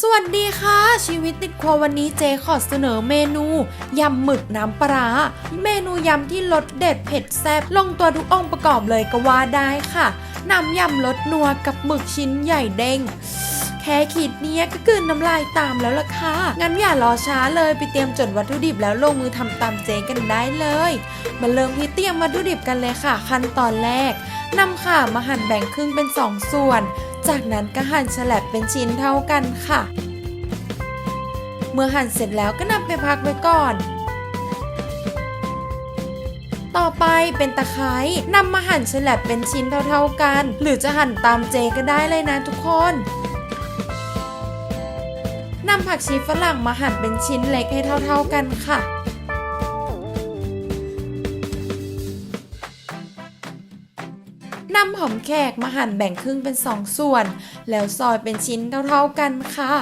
สวัสดีค่ะ ชีวิตติดครัววันนี้เจขอเสนอเมนูยำหมึกน้ำปลาเมนูยำที่รสเด็ดเผ็ดแซ่บลงตัวทุกองค์ประกอบเลยก็ว่าได้ค่ะน้ำยำรสนัวกับหมึกชิ้นใหญ่เด้งแค่ขีดเนี้ยก็กืนน้ำลายตามแล้วล่ะค่ะ งั้นอย่ารอช้าเลยไปเตรียมจดวัตถุดิบแล้วลงมือทำตามเจกันได้เลย มาเริ่มที่เตรียมวัตถุดิบกันเลยค่ะ ขั้นตอนแรกนำข่ามาหั่นแบ่งครึ่งเป็น 2 ส่วน จากนั้นก็หั่นฉลับเป็นชิ้นเท่ากันค่ะ เมื่อหั่นเสร็จแล้วก็นำไปพักไว้ก่อน ต่อไปเป็นตะไคร้นำมาหั่นฉลับเป็นชิ้นเท่าๆกัน หรือจะหั่นตามเจก็ได้เลยนะทุกคนนำผักชีฝรั่งมาหั่นเป็นชิ้นเล็กให้เท่าๆกันค่ะ นำหอมแขกมาหั่นแบ่งครึ่งเป็นสองส่วน แล้วซอยเป็นชิ้นเท่าๆกันค่ะ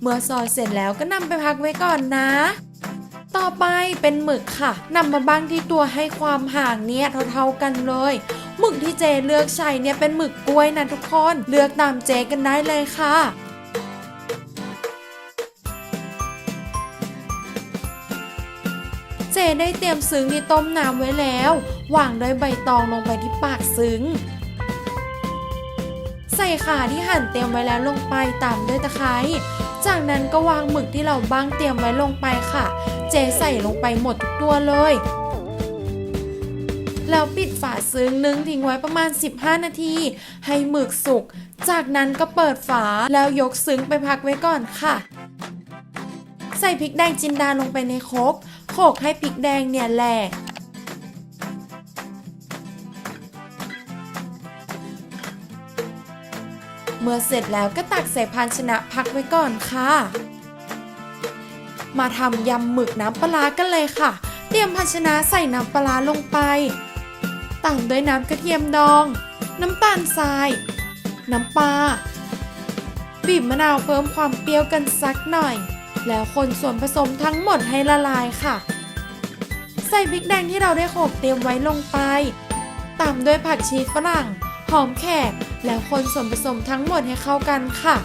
เมื่อซอยเสร็จแล้วก็นำไปพักไว้ก่อนนะ ต่อไปเป็นหมึกค่ะนำมาบ้างที่ตัวให้ความห่างเนี่ยเท่าๆกันเลยหมึกที่เจเลือกใช้เนี่ยเป็นหมึกกล้วยนะทุกคน เลือกตามเจกันได้เลยค่ะ เจได้เตรียมซึ้งที่ต้มน้ำไว้แล้ววางด้วยใบตองลงไปที่ปากซึ้ง ใส่ขาที่หั่นเตรียมไว้แล้วลงไปตามด้วยตะไคร้จากนั้นก็วางหมึกที่เราบ้างเตรียมไว้ลงไปค่ะ เจใส่ลงไปหมดทุกตัวเลย แล้วปิดฝาซึ้งนึ่งทิ้งไว้ประมาณ 15 นาที ให้หมึกสุก จากนั้นก็เปิดฝาแล้วยกซึ้งไปพักไว้ก่อนค่ะ ใส่พริกแดงจินดาลงไปในโครก โขลกให้พริกแดงเนี่ยแหลกเมื่อเสร็จแล้วก็ตักใส่ภาชนะพักไว้ก่อนค่ะ มาทำยำหมึกน้ำปลากันเลยค่ะ เตรียมภาชนะใส่น้ำปลาร้าลงไปตามด้วยน้ำกระเทียมดอง น้ำตาลทราย น้ำปลาบีบมะนาวเพิ่มความเปรี้ยวกันสักหน่อย แล้วคนส่วนผสมทั้งหมดให้ละลายค่ะ ใส่พริกแดงที่เราได้โขลกเตรียมไว้ลงไป ตามด้วยผักชีฝรั่ง หอมแขก แล้วคนส่วนผสมทั้งหมดให้เข้ากันค่ะ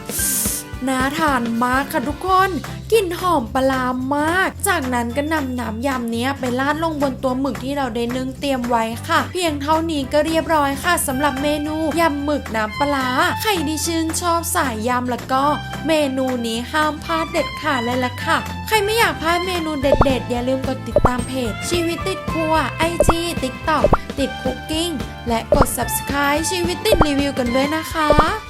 น่าทานมากค่ะทุกคน กลิ่นหอมปลาร้ามาก จากนั้นก็นำน้ำยำนี้ไปราดลงบนตัวหมึกที่เราได้นึ่งเตรียมไว้ค่ะ เพียงเท่านี้ก็เรียบร้อยค่ะสำหรับเมนูยำหมึกน้ำปลา ใครที่ชื่นชอบสายยำแล้วก็ เมนูนี้ห้ามพลาดเด็ดขาดเลยล่ะค่ะ ใครไม่อยากพลาดเมนูเด็ด ๆ อย่าลืมกดติดตามเพจ ชีวิตติดครัว IG TikTok ติดคุกกิ้งและกด subscribe ชีวิตติดรีวิวกันด้วยนะคะ